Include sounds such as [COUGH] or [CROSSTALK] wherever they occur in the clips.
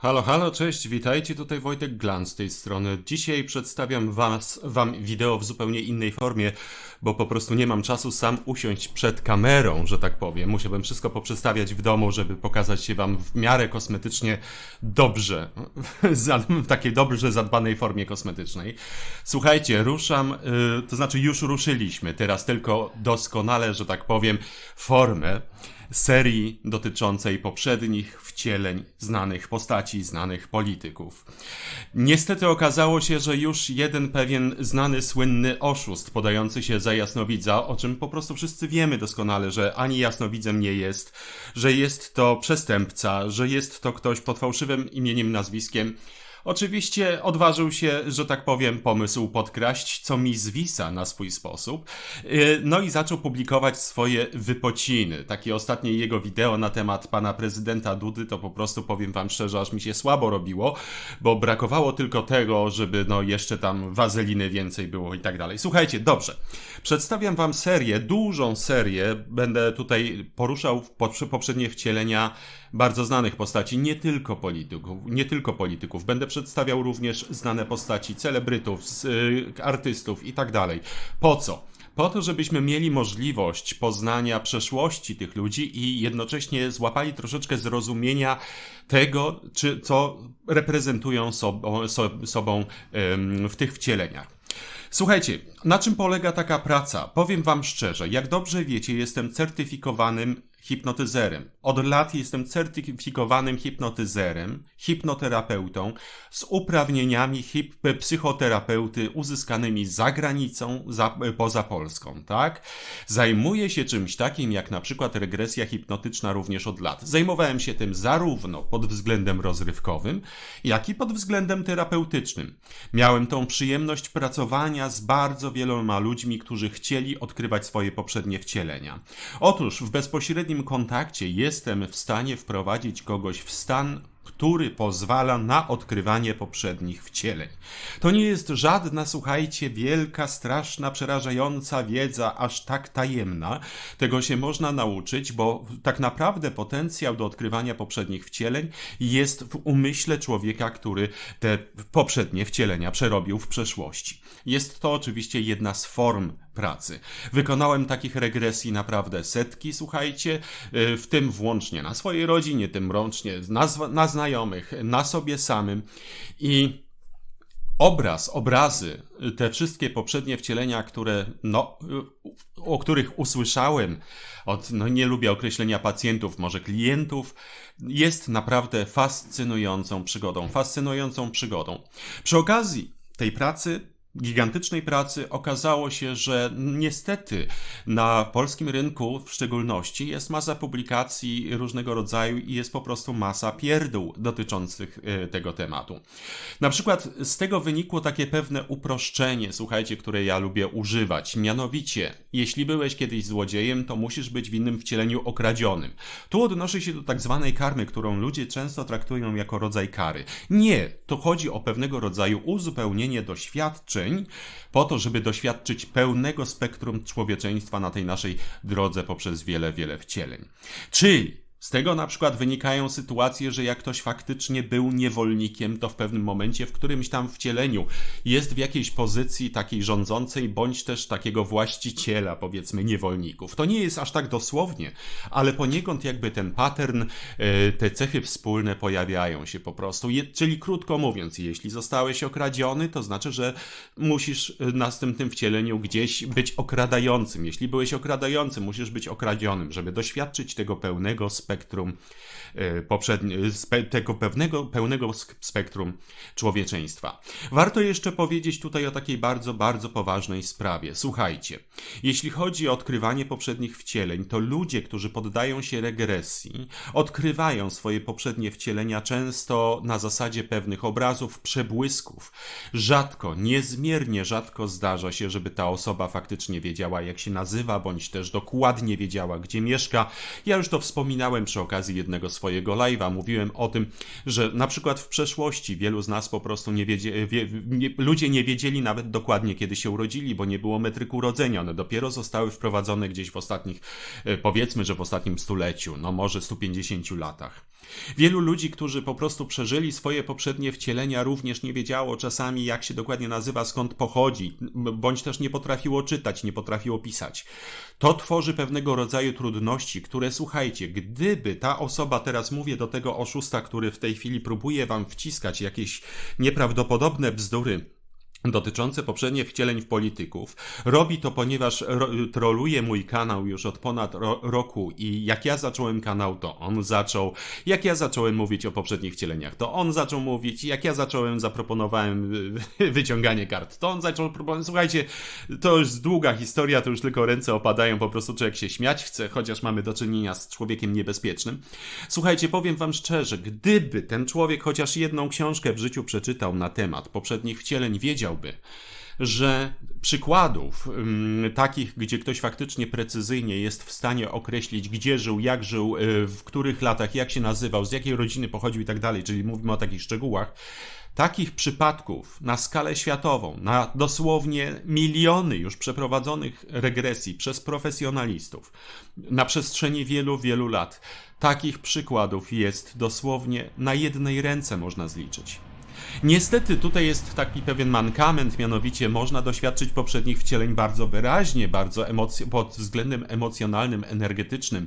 Halo, halo, cześć, witajcie, tutaj Wojtek Glan z tej strony. Dzisiaj przedstawiam was, wam wideo w zupełnie innej formie, bo po prostu nie mam czasu sam usiąść przed kamerą, że tak powiem. Musiałbym wszystko poprzestawiać w domu, żeby pokazać się wam w miarę kosmetycznie dobrze, [LAUGHS] w takiej dobrze zadbanej formie kosmetycznej. Słuchajcie, ruszam, y, to znaczy już ruszyliśmy, teraz tylko doskonale, że tak powiem, formę serii dotyczącej poprzednich wcieleń znanych postaci, znanych polityków. Niestety okazało się, że już jeden pewien znany, słynny oszust podający się za jasnowidza, o czym po prostu wszyscy wiemy doskonale, że ani jasnowidzem nie jest, że jest to przestępca, że jest to ktoś pod fałszywym imieniem, nazwiskiem, Oczywiście odważył się, że tak powiem, pomysł podkraść, co mi zwisa na swój sposób. Y, no i zaczął publikować swoje wypociny. Takie ostatnie jego wideo na temat pana prezydenta Dudy, to po prostu powiem wam szczerze, aż mi się słabo robiło, bo brakowało tylko tego, żeby no jeszcze tam wazeliny więcej było i tak dalej. Słuchajcie, dobrze. Przedstawiam wam serię, dużą serię. Będę tutaj poruszał poprzednie wcielenia bardzo znanych postaci, nie tylko polityków, nie tylko polityków. Będę przedstawiał również znane postaci celebrytów, y, artystów i tak dalej. Po co? Po to, żebyśmy mieli możliwość poznania przeszłości tych ludzi i jednocześnie złapali troszeczkę zrozumienia tego, czy, co reprezentują sobą, sobą w tych wcieleniach. Słuchajcie, na czym polega taka praca? Powiem Wam szczerze, jak dobrze wiecie, jestem certyfikowanym hipnotyzerem. Od lat jestem certyfikowanym hipnotyzerem, hipnoterapeutą z uprawnieniami hip psychoterapeuty uzyskanymi za granicą, za, poza Polską, tak? Zajmuję się czymś takim jak na przykład regresja hipnotyczna również od lat. Zajmowałem się tym zarówno pod względem rozrywkowym, jak i pod względem terapeutycznym. Miałem tą przyjemność pracowania z bardzo wieloma ludźmi, którzy chcieli odkrywać swoje poprzednie wcielenia. Otóż w bezpośrednim kontakcie jestem w stanie wprowadzić kogoś w stan który pozwala na odkrywanie poprzednich wcieleń. To nie jest żadna, słuchajcie, wielka, straszna, przerażająca wiedza, aż tak tajemna. Tego się można nauczyć, bo tak naprawdę potencjał do odkrywania poprzednich wcieleń jest w umyśle człowieka, który te poprzednie wcielenia przerobił w przeszłości. Jest to oczywiście jedna z form pracy. Wykonałem takich regresji naprawdę setki, słuchajcie, y, w tym włącznie na swojej rodzinie, tym łącznie na, na znajomych, na sobie samym i obraz, obrazy, te wszystkie poprzednie wcielenia, które, no, o których usłyszałem od, no nie lubię określenia pacjentów, może klientów, jest naprawdę fascynującą przygodą, fascynującą przygodą. Przy okazji tej pracy gigantycznej pracy okazało się, że niestety na polskim rynku w szczególności jest masa publikacji różnego rodzaju i jest po prostu masa pierdół dotyczących e, tego tematu. Na przykład z tego wynikło takie pewne uproszczenie, słuchajcie, które ja lubię używać. Mianowicie, jeśli byłeś kiedyś złodziejem, to musisz być w innym wcieleniu okradzionym. Tu odnoszę się do tak zwanej karmy, którą ludzie często traktują jako rodzaj kary. Nie, to chodzi o pewnego rodzaju uzupełnienie doświadczeń, po to, żeby doświadczyć pełnego spektrum człowieczeństwa na tej naszej drodze poprzez wiele, wiele wcieleń. Czyli z tego na przykład wynikają sytuacje, że jak ktoś faktycznie był niewolnikiem, to w pewnym momencie, w którymś tam wcieleniu jest w jakiejś pozycji takiej rządzącej, bądź też takiego właściciela, powiedzmy, niewolników. To nie jest aż tak dosłownie, ale poniekąd jakby ten pattern, e, te cechy wspólne pojawiają się po prostu. czyli krótko mówiąc, jeśli zostałeś okradziony, to znaczy, że musisz w następnym wcieleniu gdzieś być okradającym. Jeśli byłeś okradającym, musisz być okradzionym, żeby doświadczyć tego pełnego spektrum e, poprzednie, tego pewnego, pełnego spektrum człowieczeństwa. Warto jeszcze powiedzieć tutaj o takiej bardzo, bardzo poważnej sprawie. Słuchajcie, jeśli chodzi o odkrywanie poprzednich wcieleń, to ludzie, którzy poddają się regresji, odkrywają swoje poprzednie wcielenia często na zasadzie pewnych obrazów, przebłysków. Rzadko, niezmiernie rzadko zdarza się, żeby ta osoba faktycznie wiedziała, jak się nazywa, bądź też dokładnie wiedziała, gdzie mieszka. Ja już to wspominałem wspominałem przy okazji jednego swojego live'a. Mówiłem o tym, że na przykład w przeszłości wielu z nas po prostu nie wiedzie, wie, nie, ludzie nie wiedzieli nawet dokładnie kiedy się urodzili, bo nie było metryk urodzenia. One dopiero zostały wprowadzone gdzieś w ostatnich, e, powiedzmy, że w ostatnim stuleciu, no może 150 latach. Wielu ludzi, którzy po prostu przeżyli swoje poprzednie wcielenia, również nie wiedziało czasami, jak się dokładnie nazywa, skąd pochodzi, bądź też nie potrafiło czytać, nie potrafiło pisać. To tworzy pewnego rodzaju trudności, które słuchajcie, gdyby ta osoba, teraz mówię do tego oszusta, który w tej chwili próbuje wam wciskać jakieś nieprawdopodobne bzdury, dotyczące poprzednich wcieleń w polityków. Robi to, ponieważ ro, troluje mój kanał już od ponad ro, roku i jak ja zacząłem kanał, to on zaczął. Jak ja zacząłem mówić o poprzednich wcieleniach, to on zaczął mówić. Jak ja zacząłem, zaproponowałem [LAUGHS] wyciąganie kart, to on zaczął proponować. Słuchajcie, to już długa historia, to już tylko ręce opadają, po prostu człowiek się śmiać chce, chociaż mamy do czynienia z człowiekiem niebezpiecznym. Słuchajcie, powiem wam szczerze, gdyby ten człowiek chociaż jedną książkę w życiu przeczytał na temat poprzednich wcieleń, wiedział, powiedziałby, że przykładów takich, gdzie ktoś faktycznie precyzyjnie jest w stanie określić, gdzie żył, jak żył, y, w których latach, jak się nazywał, z jakiej rodziny pochodził i tak dalej, czyli mówimy o takich szczegółach, takich przypadków na skalę światową, na dosłownie miliony już przeprowadzonych regresji przez profesjonalistów na przestrzeni wielu, wielu lat, takich przykładów jest dosłownie na jednej ręce można zliczyć. Niestety tutaj jest taki pewien mankament, mianowicie można doświadczyć poprzednich wcieleń bardzo wyraźnie, bardzo pod względem emocjonalnym, energetycznym.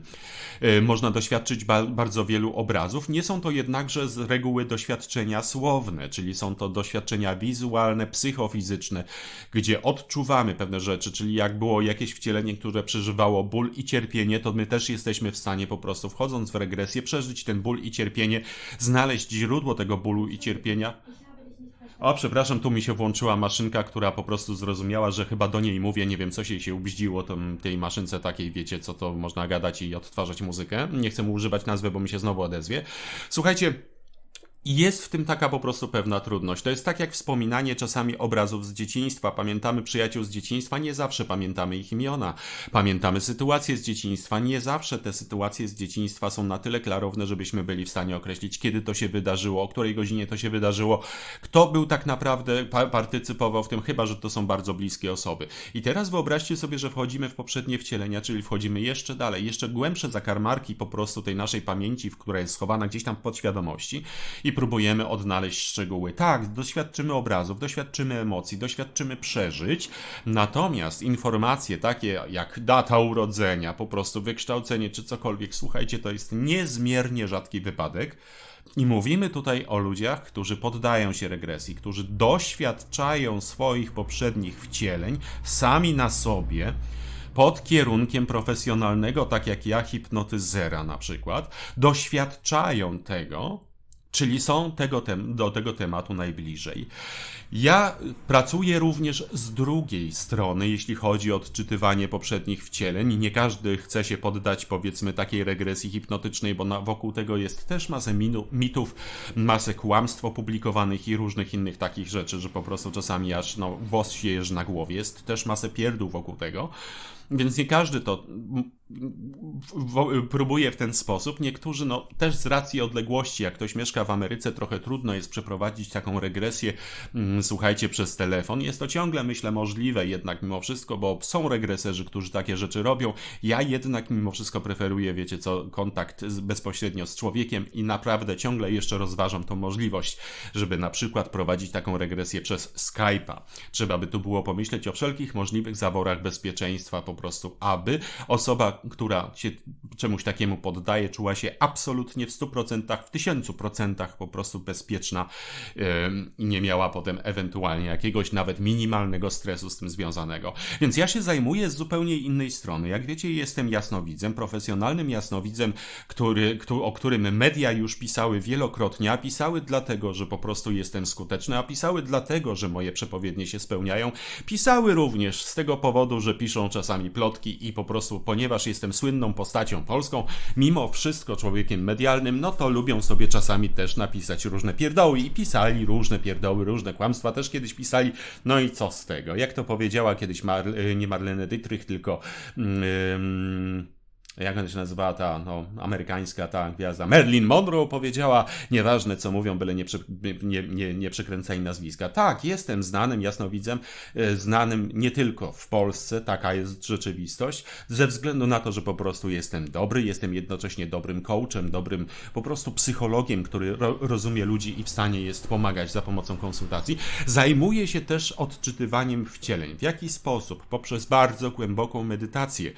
Yy, można doświadczyć ba bardzo wielu obrazów. Nie są to jednakże z reguły doświadczenia słowne, czyli są to doświadczenia wizualne, psychofizyczne, gdzie odczuwamy pewne rzeczy, czyli jak było jakieś wcielenie, które przeżywało ból i cierpienie, to my też jesteśmy w stanie po prostu wchodząc w regresję, przeżyć ten ból i cierpienie, znaleźć źródło tego bólu i cierpienia o, przepraszam, tu mi się włączyła maszynka, która po prostu zrozumiała, że chyba do niej mówię, nie wiem, co się się ubździło tom, tej maszynce takiej, wiecie, co to można gadać i odtwarzać muzykę. Nie chcę mu używać nazwy, bo mi się znowu odezwie. Słuchajcie, jest w tym taka po prostu pewna trudność. To jest tak jak wspominanie czasami obrazów z dzieciństwa. Pamiętamy przyjaciół z dzieciństwa, nie zawsze pamiętamy ich imiona. Pamiętamy sytuacje z dzieciństwa, nie zawsze te sytuacje z dzieciństwa są na tyle klarowne, żebyśmy byli w stanie określić, kiedy to się wydarzyło, o której godzinie to się wydarzyło, kto był tak naprawdę, partycypował w tym, chyba że to są bardzo bliskie osoby. I teraz wyobraźcie sobie, że wchodzimy w poprzednie wcielenia, czyli wchodzimy jeszcze dalej, jeszcze głębsze zakarmarki po prostu tej naszej pamięci, która jest schowana gdzieś tam podświadomości. I próbujemy odnaleźć szczegóły. Tak, doświadczymy obrazów, doświadczymy emocji, doświadczymy przeżyć, natomiast informacje takie jak data urodzenia, po prostu wykształcenie czy cokolwiek, słuchajcie, to jest niezmiernie rzadki wypadek. I mówimy tutaj o ludziach, którzy poddają się regresji, którzy doświadczają swoich poprzednich wcieleń sami na sobie, pod kierunkiem profesjonalnego, tak jak ja, hipnotyzera na przykład, doświadczają tego, czyli są tego tem do tego tematu najbliżej. Ja pracuję również z drugiej strony, jeśli chodzi o odczytywanie poprzednich wcieleń. Nie każdy chce się poddać, powiedzmy, takiej regresji hipnotycznej, bo na, wokół tego jest też masę minu, mitów, masę kłamstw opublikowanych i różnych innych takich rzeczy, że po prostu czasami aż no, włos się jeży na głowie. Jest też masę pierdół wokół tego. Więc nie każdy to próbuje w ten sposób. Niektórzy, no też z racji odległości, jak ktoś mieszka w Ameryce, trochę trudno jest przeprowadzić taką regresję, mm, słuchajcie, przez telefon. Jest to ciągle, myślę, możliwe jednak mimo wszystko, bo są regreserzy, którzy takie rzeczy robią. Ja jednak mimo wszystko preferuję, wiecie co, kontakt bezpośrednio z człowiekiem i naprawdę ciągle jeszcze rozważam tą możliwość, żeby na przykład prowadzić taką regresję przez Skype'a. Trzeba by tu było pomyśleć o wszelkich możliwych zaworach bezpieczeństwa, po prostu, aby osoba, która się czemuś takiemu poddaje, czuła się absolutnie w 100%, w 1000% po prostu bezpieczna i nie miała potem ewentualnie jakiegoś nawet minimalnego stresu z tym związanego. Więc ja się zajmuję z zupełnie innej strony. Jak wiecie, jestem jasnowidzem, profesjonalnym jasnowidzem, który, o którym media już pisały wielokrotnie, a pisały dlatego, że po prostu jestem skuteczny, a pisały dlatego, że moje przepowiednie się spełniają. Pisały również z tego powodu, że piszą czasami plotki i po prostu, ponieważ jestem słynną postacią polską, mimo wszystko człowiekiem medialnym, no to lubią sobie czasami też napisać różne pierdoły i pisali różne pierdoły, różne kłamstwa też kiedyś pisali. No i co z tego? Jak to powiedziała kiedyś Mar nie Marlene Dietrich, tylko. Yy, jak ona się nazywała ta no, amerykańska ta gwiazda, Marilyn Monroe powiedziała, nieważne co mówią, byle nie, przy, nie, nie, nie nazwiska. Tak, jestem znanym jasnowidzem, e, znanym nie tylko w Polsce, taka jest rzeczywistość, ze względu na to, że po prostu jestem dobry, jestem jednocześnie dobrym coachem, dobrym po prostu psychologiem, który ro, rozumie ludzi i w stanie jest pomagać za pomocą konsultacji. Zajmuję się też odczytywaniem wcieleń. W jaki sposób? Poprzez bardzo głęboką medytację.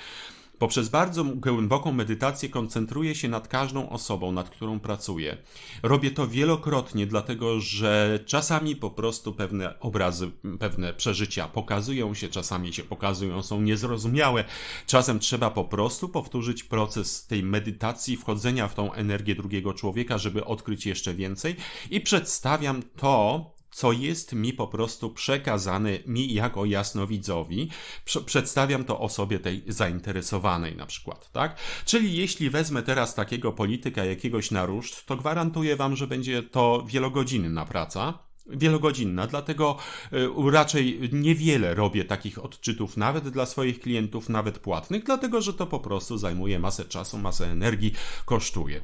Poprzez bardzo głęboką medytację koncentruję się nad każdą osobą, nad którą pracuję. Robię to wielokrotnie, dlatego że czasami po prostu pewne obrazy, pewne przeżycia pokazują się, czasami się pokazują, są niezrozumiałe. Czasem trzeba po prostu powtórzyć proces tej medytacji, wchodzenia w tą energię drugiego człowieka, żeby odkryć jeszcze więcej i przedstawiam to, co jest mi po prostu przekazane mi jako jasnowidzowi. Przedstawiam to osobie tej zainteresowanej na przykład, tak? Czyli jeśli wezmę teraz takiego polityka jakiegoś na ruszt, to gwarantuję wam, że będzie to wielogodzinna praca wielogodzinna, dlatego y, raczej niewiele robię takich odczytów nawet dla swoich klientów, nawet płatnych, dlatego że to po prostu zajmuje masę czasu, masę energii, kosztuje.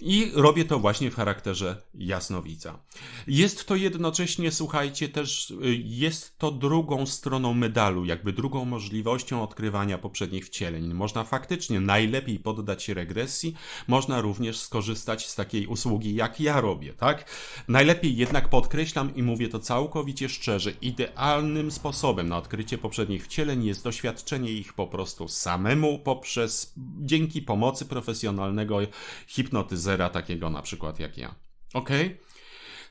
I robię to właśnie w charakterze jasnowidza. Jest to jednocześnie, słuchajcie, też y, jest to drugą stroną medalu, jakby drugą możliwością odkrywania poprzednich wcieleń. Można faktycznie najlepiej poddać się regresji, można również skorzystać z takiej usługi, jak ja robię, tak? Najlepiej jednak podkreślić, i mówię to całkowicie szczerze, idealnym sposobem na odkrycie poprzednich wcieleń jest doświadczenie ich po prostu samemu poprzez, dzięki pomocy profesjonalnego hipnotyzera, takiego na przykład jak ja. Ok?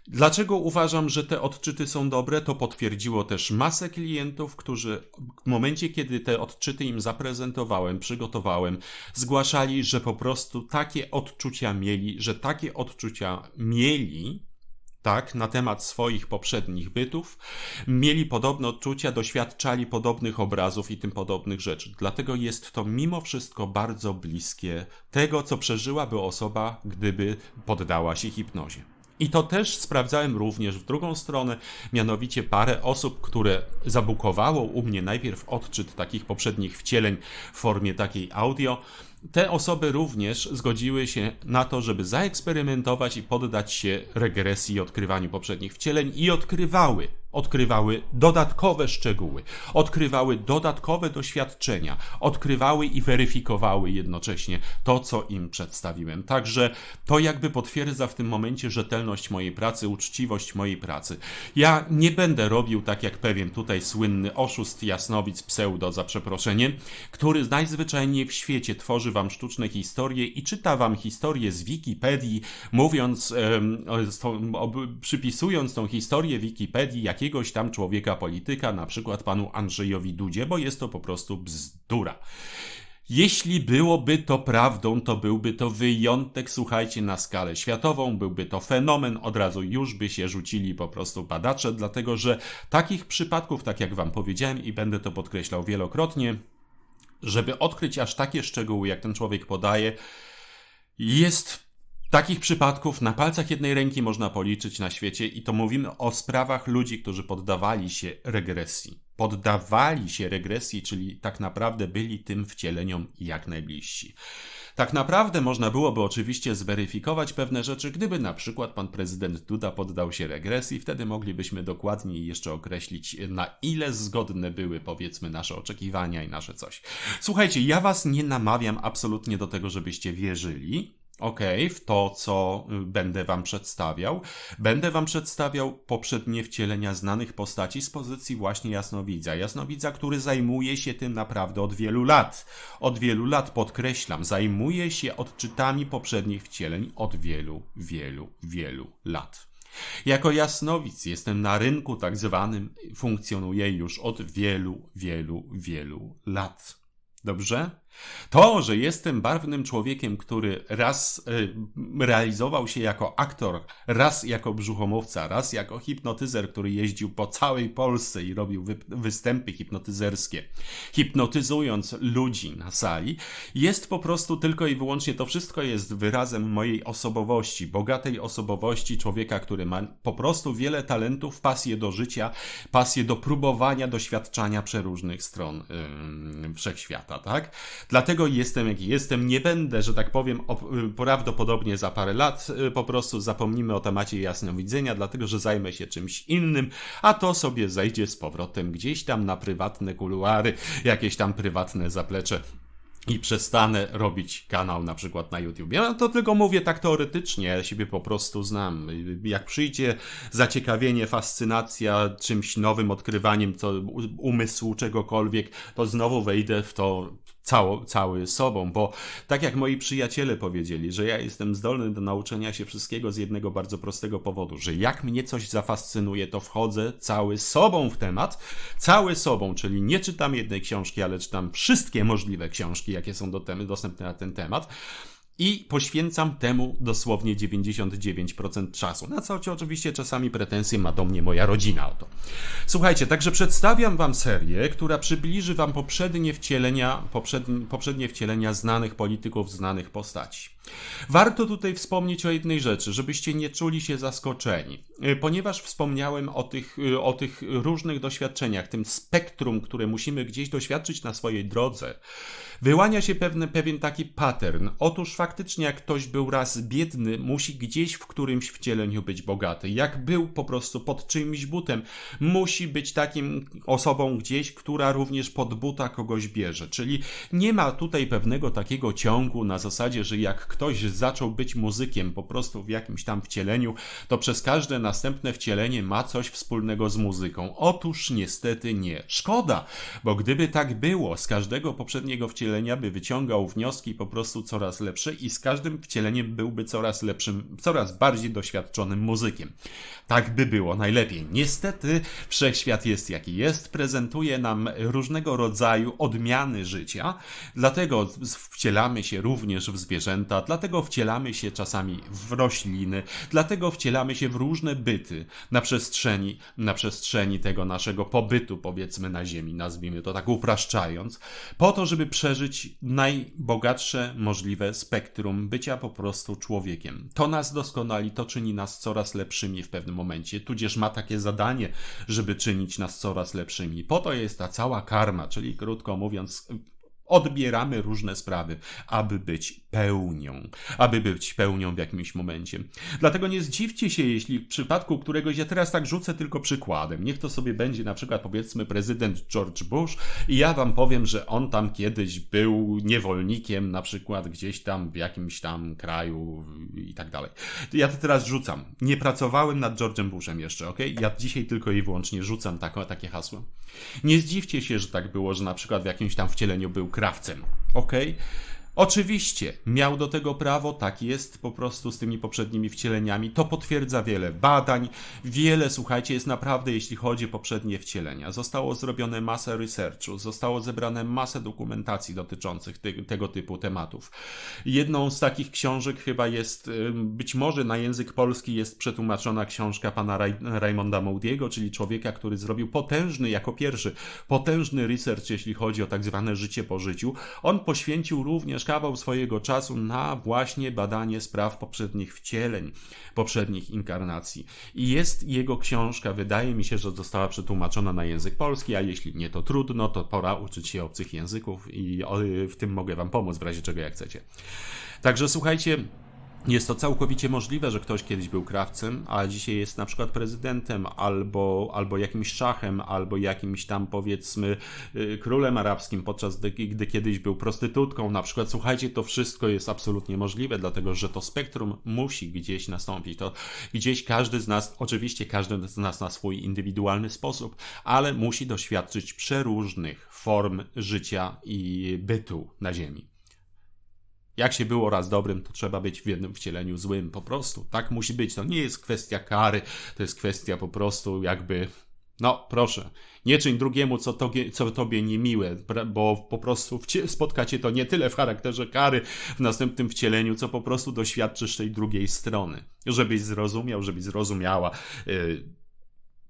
Dlaczego uważam, że te odczyty są dobre? To potwierdziło też masę klientów, którzy w momencie, kiedy te odczyty im zaprezentowałem, przygotowałem, zgłaszali, że po prostu takie odczucia mieli, że takie odczucia mieli tak, na temat swoich poprzednich bytów, mieli podobne odczucia, doświadczali podobnych obrazów i tym podobnych rzeczy. Dlatego jest to mimo wszystko bardzo bliskie tego, co przeżyłaby osoba, gdyby poddała się hipnozie. I to też sprawdzałem również w drugą stronę, mianowicie parę osób, które zabukowało u mnie najpierw odczyt takich poprzednich wcieleń w formie takiej audio, te osoby również zgodziły się na to, żeby zaeksperymentować i poddać się regresji i odkrywaniu poprzednich wcieleń i odkrywały odkrywały dodatkowe szczegóły, odkrywały dodatkowe doświadczenia, odkrywały i weryfikowały jednocześnie to, co im przedstawiłem. Także to jakby potwierdza w tym momencie rzetelność mojej pracy, uczciwość mojej pracy. Ja nie będę robił tak jak pewien tutaj słynny oszust, jasnowic, pseudo, za przeproszeniem, który najzwyczajniej w świecie tworzy wam sztuczne historie i czyta wam historię z Wikipedii, mówiąc, przypisując tą historię Wikipedii, jak jakiegoś tam człowieka polityka, na przykład panu Andrzejowi Dudzie, bo jest to po prostu bzdura. Jeśli byłoby to prawdą, to byłby to wyjątek, słuchajcie, na skalę światową, byłby to fenomen, od razu już by się rzucili po prostu badacze, dlatego że takich przypadków, tak jak wam powiedziałem i będę to podkreślał wielokrotnie, żeby odkryć aż takie szczegóły, jak ten człowiek podaje, jest Takich przypadków na palcach jednej ręki można policzyć na świecie i to mówimy o sprawach ludzi, którzy poddawali się regresji. Poddawali się regresji, czyli tak naprawdę byli tym wcieleniom jak najbliżsi. Tak naprawdę można byłoby oczywiście zweryfikować pewne rzeczy, gdyby na przykład pan prezydent Duda poddał się regresji, wtedy moglibyśmy dokładniej jeszcze określić, na ile zgodne były powiedzmy nasze oczekiwania i nasze coś. Słuchajcie, ja was nie namawiam absolutnie do tego, żebyście wierzyli, ok, w to, co y, będę Wam przedstawiał. Będę Wam przedstawiał poprzednie wcielenia znanych postaci z pozycji właśnie jasnowidza. Jasnowidza, który zajmuje się tym naprawdę od wielu lat. Od wielu lat, podkreślam, zajmuje się odczytami poprzednich wcieleń od wielu, wielu, wielu lat. Jako jasnowic jestem na rynku tak zwanym, funkcjonuję już od wielu, wielu, wielu lat. Dobrze? To, że jestem barwnym człowiekiem, który raz y, realizował się jako aktor, raz jako brzuchomówca, raz jako hipnotyzer, który jeździł po całej Polsce i robił wy, występy hipnotyzerskie, hipnotyzując ludzi na sali, jest po prostu tylko i wyłącznie to wszystko jest wyrazem mojej osobowości, bogatej osobowości człowieka, który ma po prostu wiele talentów, pasję do życia, pasję do próbowania, doświadczania przeróżnych stron wszechświata. świata, tak? Dlatego jestem jaki jestem, nie będę, że tak powiem, prawdopodobnie za parę lat y, po prostu zapomnimy o temacie jasnowidzenia, dlatego że zajmę się czymś innym, a to sobie zejdzie z powrotem gdzieś tam na prywatne kuluary, jakieś tam prywatne zaplecze i przestanę robić kanał na przykład na YouTube. Ja to tylko mówię tak teoretycznie, ja siebie po prostu znam. Jak przyjdzie zaciekawienie, fascynacja czymś nowym, odkrywaniem to umysłu czegokolwiek, to znowu wejdę w to cało, cały sobą, bo tak jak moi przyjaciele powiedzieli, że ja jestem zdolny do nauczenia się wszystkiego z jednego bardzo prostego powodu, że jak mnie coś zafascynuje, to wchodzę cały sobą w temat, cały sobą, czyli nie czytam jednej książki, ale czytam wszystkie możliwe książki, jakie są do temy, dostępne na ten temat i poświęcam temu dosłownie 99% czasu. Na co oczywiście czasami pretensje ma do mnie moja rodzina o to. Słuchajcie, także przedstawiam wam serię, która przybliży wam poprzednie wcielenia, poprzednie, poprzednie wcielenia znanych polityków, znanych postaci. Warto tutaj wspomnieć o jednej rzeczy, żebyście nie czuli się zaskoczeni, ponieważ wspomniałem o tych, o tych różnych doświadczeniach, tym spektrum, które musimy gdzieś doświadczyć na swojej drodze. Wyłania się pewne, pewien taki pattern. Otóż faktycznie, jak ktoś był raz biedny, musi gdzieś w którymś wcieleniu być bogaty. Jak był po prostu pod czyimś butem, musi być takim osobą gdzieś, która również pod buta kogoś bierze. Czyli nie ma tutaj pewnego takiego ciągu na zasadzie, że jak ktoś zaczął być muzykiem po prostu w jakimś tam wcieleniu, to przez każde następne wcielenie ma coś wspólnego z muzyką. Otóż niestety nie. Szkoda, bo gdyby tak było, z każdego poprzedniego wcielenia by wyciągał wnioski po prostu coraz lepsze i z każdym wcieleniem byłby coraz lepszym, coraz bardziej doświadczonym muzykiem. Tak by było najlepiej. Niestety wszechświat jest jaki jest, prezentuje nam różnego rodzaju odmiany życia, dlatego wcielamy się również w zwierzęta, dlatego wcielamy się czasami w rośliny, dlatego wcielamy się w różne byty na przestrzeni, na przestrzeni tego naszego pobytu, powiedzmy, na Ziemi, nazwijmy to tak upraszczając, po to, żeby przeżyć najbogatsze możliwe spektrum bycia po prostu człowiekiem. To nas doskonali, to czyni nas coraz lepszymi w pewnym momencie, tudzież ma takie zadanie, żeby czynić nas coraz lepszymi. Po to jest ta cała karma, czyli krótko mówiąc, odbieramy różne sprawy, aby być pełnią, aby być pełnią w jakimś momencie. Dlatego nie zdziwcie się, jeśli w przypadku któregoś, ja teraz tak rzucę tylko przykładem, niech to sobie będzie na przykład powiedzmy prezydent George Bush i ja wam powiem, że on tam kiedyś był niewolnikiem na przykład gdzieś tam w jakimś tam kraju i tak dalej. Ja to teraz rzucam. Nie pracowałem nad George'em Bushem jeszcze, ok? Ja dzisiaj tylko i wyłącznie rzucam tak, takie hasło. Nie zdziwcie się, że tak było, że na przykład w jakimś tam wcieleniu był krawcem. Ok? Oczywiście miał do tego prawo, tak jest po prostu z tymi poprzednimi wcieleniami. To potwierdza wiele badań, wiele, słuchajcie, jest naprawdę, jeśli chodzi o poprzednie wcielenia. Zostało zrobione masę researchu, zostało zebrane masę dokumentacji dotyczących te, tego typu tematów. Jedną z takich książek chyba jest, być może na język polski jest przetłumaczona książka pana Raj, Raymonda Moudiego, czyli człowieka, który zrobił potężny, jako pierwszy, potężny research, jeśli chodzi o tak zwane życie po życiu. On poświęcił również też kawał swojego czasu na właśnie badanie spraw poprzednich wcieleń, poprzednich inkarnacji. I jest jego książka, wydaje mi się, że została przetłumaczona na język polski, a jeśli nie, to trudno, to pora uczyć się obcych języków i w tym mogę Wam pomóc w razie czego jak chcecie. Także słuchajcie, jest to całkowicie możliwe, że ktoś kiedyś był krawcem, a dzisiaj jest na przykład prezydentem, albo, albo jakimś szachem, albo jakimś tam powiedzmy y, królem arabskim, podczas gdy, gdy kiedyś był prostytutką. Na przykład, słuchajcie, to wszystko jest absolutnie możliwe, dlatego że to spektrum musi gdzieś nastąpić. To gdzieś każdy z nas, oczywiście każdy z nas na swój indywidualny sposób, ale musi doświadczyć przeróżnych form życia i bytu na Ziemi. Jak się było raz dobrym, to trzeba być w jednym wcieleniu złym. Po prostu tak musi być. To nie jest kwestia kary, to jest kwestia po prostu jakby. No, proszę, nie czyń drugiemu, co, tobie, co tobie niemiłe, bo po prostu spotkacie to nie tyle w charakterze kary w następnym wcieleniu, co po prostu doświadczysz tej drugiej strony. Żebyś zrozumiał, żebyś zrozumiała. Yy,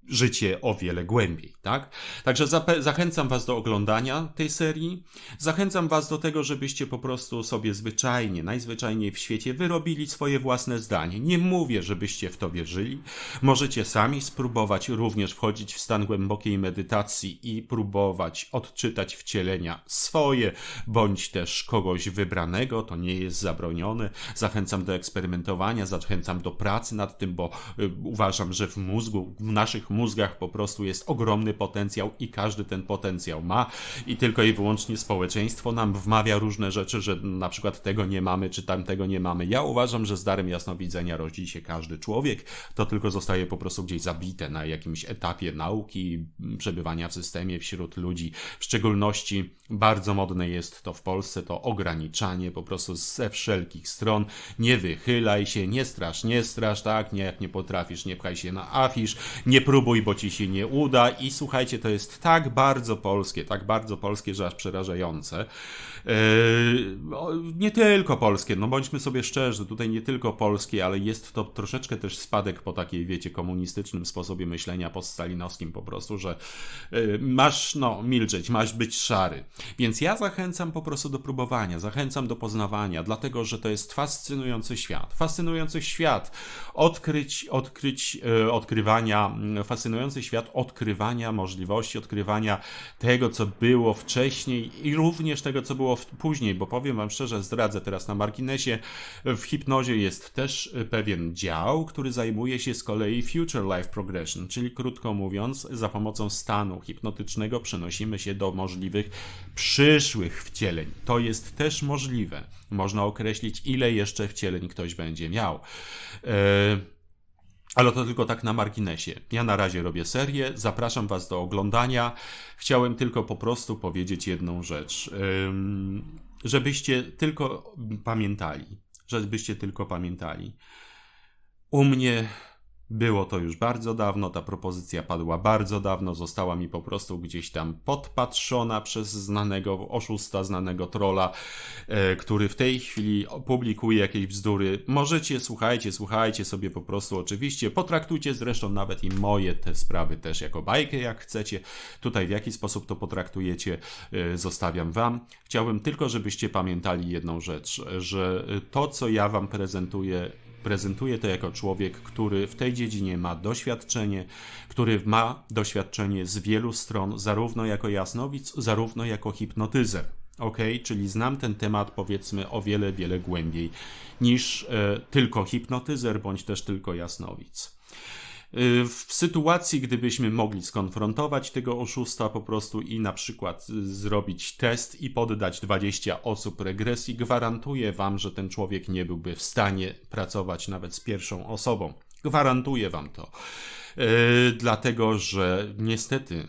życie o wiele głębiej, tak? Także zachęcam Was do oglądania tej serii. Zachęcam Was do tego, żebyście po prostu sobie zwyczajnie, najzwyczajniej w świecie wyrobili swoje własne zdanie. Nie mówię, żebyście w to wierzyli. Możecie sami spróbować również wchodzić w stan głębokiej medytacji i próbować odczytać wcielenia swoje, bądź też kogoś wybranego. To nie jest zabronione. Zachęcam do eksperymentowania, zachęcam do pracy nad tym, bo y, uważam, że w mózgu, w naszych mózgach po prostu jest ogromny potencjał i każdy ten potencjał ma i tylko i wyłącznie społeczeństwo nam wmawia różne rzeczy, że na przykład tego nie mamy, czy tamtego nie mamy. Ja uważam, że z darem jasnowidzenia rodzi się każdy człowiek, to tylko zostaje po prostu gdzieś zabite na jakimś etapie nauki, przebywania w systemie wśród ludzi. W szczególności bardzo modne jest to w Polsce, to ograniczanie po prostu ze wszelkich stron. Nie wychylaj się, nie strasz, nie strasz, tak, nie, jak nie potrafisz, nie pchaj się na afisz, nie próbuj próbuj, bo ci się nie uda. I słuchajcie, to jest tak bardzo polskie, tak bardzo polskie, że aż przerażające. Yy, nie tylko polskie, no bądźmy sobie szczerzy, tutaj nie tylko polskie, ale jest to troszeczkę też spadek po takiej, wiecie, komunistycznym sposobie myślenia, poststalinowskim po prostu, że yy, masz, no, milczeć, masz być szary. Więc ja zachęcam po prostu do próbowania, zachęcam do poznawania, dlatego, że to jest fascynujący świat. Fascynujący świat odkryć, odkryć, yy, odkrywania, mm, fascynujący świat odkrywania możliwości, odkrywania tego, co było wcześniej i również tego, co było później, bo powiem Wam szczerze, zdradzę teraz na marginesie, w hipnozie jest też pewien dział, który zajmuje się z kolei Future Life Progression, czyli krótko mówiąc, za pomocą stanu hipnotycznego przenosimy się do możliwych przyszłych wcieleń. To jest też możliwe. Można określić, ile jeszcze wcieleń ktoś będzie miał. Yy... Ale to tylko tak na marginesie. Ja na razie robię serię, zapraszam Was do oglądania. Chciałem tylko po prostu powiedzieć jedną rzecz. Żebyście tylko pamiętali, żebyście tylko pamiętali. U mnie było to już bardzo dawno, ta propozycja padła bardzo dawno, została mi po prostu gdzieś tam podpatrzona przez znanego oszusta, znanego trola, e, który w tej chwili publikuje jakieś bzdury. Możecie, słuchajcie, słuchajcie sobie po prostu oczywiście, potraktujcie zresztą nawet i moje te sprawy też jako bajkę, jak chcecie. Tutaj w jaki sposób to potraktujecie, e, zostawiam wam. Chciałbym tylko, żebyście pamiętali jedną rzecz, że to, co ja wam prezentuję, prezentuje to jako człowiek, który w tej dziedzinie ma doświadczenie, który ma doświadczenie z wielu stron, zarówno jako jasnowic, zarówno jako hipnotyzer. Ok, czyli znam ten temat powiedzmy o wiele, wiele głębiej niż e, tylko hipnotyzer bądź też tylko jasnowic. Y, w sytuacji, gdybyśmy mogli skonfrontować tego oszusta po prostu i na przykład zrobić test i poddać 20 osób regresji, gwarantuję Wam, że ten człowiek nie byłby w stanie pracować nawet z pierwszą osobą. Gwarantuję Wam to. E, dlatego że niestety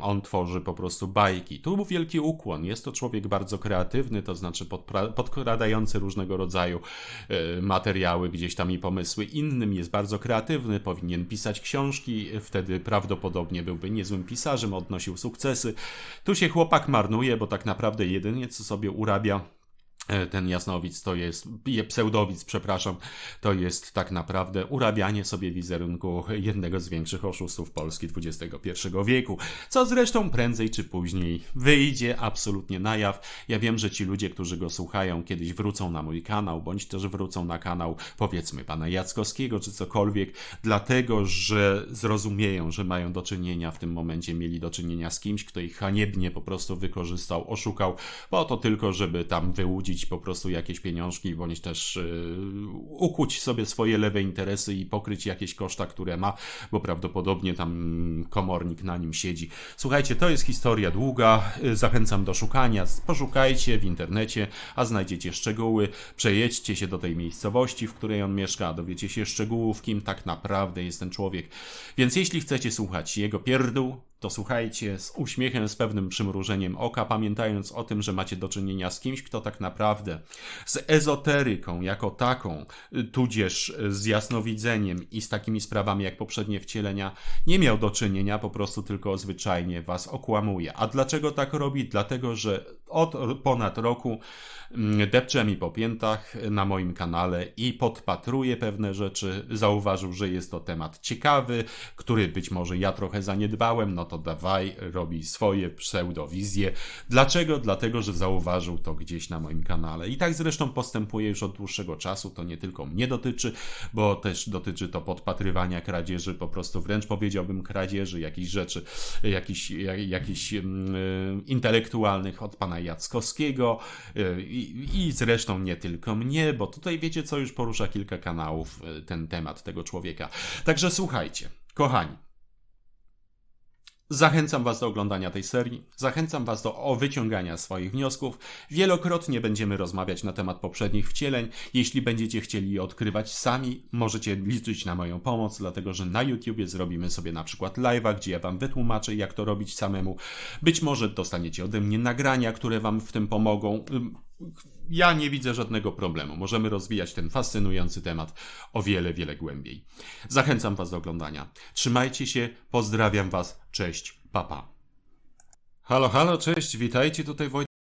on tworzy po prostu bajki. Tu był wielki ukłon. Jest to człowiek bardzo kreatywny, to znaczy podkradający różnego rodzaju e, materiały gdzieś tam i pomysły. Innym jest bardzo kreatywny, powinien pisać książki, wtedy prawdopodobnie byłby niezłym pisarzem, odnosił sukcesy. Tu się chłopak marnuje, bo tak naprawdę jedynie co sobie urabia ten jasnowic to jest, pseudowic, przepraszam, to jest tak naprawdę urabianie sobie wizerunku jednego z większych oszustów Polski XXI wieku, co zresztą prędzej czy później wyjdzie absolutnie na jaw. Ja wiem, że ci ludzie, którzy go słuchają, kiedyś wrócą na mój kanał, bądź też wrócą na kanał, powiedzmy, pana Jackowskiego czy cokolwiek, dlatego, że zrozumieją, że mają do czynienia w tym momencie, mieli do czynienia z kimś, kto ich haniebnie po prostu wykorzystał, oszukał, po to tylko, żeby tam wyłudzić po prostu jakieś pieniążki, bądź też yy, ukuć sobie swoje lewe interesy i pokryć jakieś koszta, które ma, bo prawdopodobnie tam komornik na nim siedzi. Słuchajcie, to jest historia długa, yy, zachęcam do szukania, poszukajcie w internecie, a znajdziecie szczegóły, przejedźcie się do tej miejscowości, w której on mieszka, dowiecie się szczegółów, kim tak naprawdę jest ten człowiek. Więc jeśli chcecie słuchać jego pierdół, to słuchajcie z uśmiechem, z pewnym przymrużeniem oka, pamiętając o tym, że macie do czynienia z kimś, kto tak naprawdę z ezoteryką jako taką, tudzież z jasnowidzeniem i z takimi sprawami jak poprzednie wcielenia, nie miał do czynienia, po prostu tylko zwyczajnie was okłamuje. A dlaczego tak robi? Dlatego, że od ponad roku mm, depcze mi po piętach na moim kanale i podpatruje pewne rzeczy. Zauważył, że jest to temat ciekawy, który być może ja trochę zaniedbałem, no to dawaj, robi swoje pseudowizje. Dlaczego? Dlatego, że zauważył to gdzieś na moim kanale. I tak zresztą postępuje już od dłuższego czasu. To nie tylko mnie dotyczy, bo też dotyczy to podpatrywania kradzieży, po prostu wręcz powiedziałbym kradzieży jakichś rzeczy, jakichś, jak- jakichś mm, y, intelektualnych od pana Jackowskiego y, i, i zresztą nie tylko mnie, bo tutaj wiecie co, już porusza kilka kanałów y, ten temat tego człowieka. Także słuchajcie, kochani. Zachęcam Was do oglądania tej serii, zachęcam Was do wyciągania swoich wniosków. Wielokrotnie będziemy rozmawiać na temat poprzednich wcieleń. Jeśli będziecie chcieli je odkrywać sami, możecie liczyć na moją pomoc, dlatego że na YouTubie zrobimy sobie na przykład live'a, gdzie ja Wam wytłumaczę, jak to robić samemu. Być może dostaniecie ode mnie nagrania, które Wam w tym pomogą. Ja nie widzę żadnego problemu. Możemy rozwijać ten fascynujący temat o wiele, wiele głębiej. Zachęcam Was do oglądania. Trzymajcie się, pozdrawiam Was, cześć, papa. Halo, halo, cześć, witajcie tutaj Wojtek.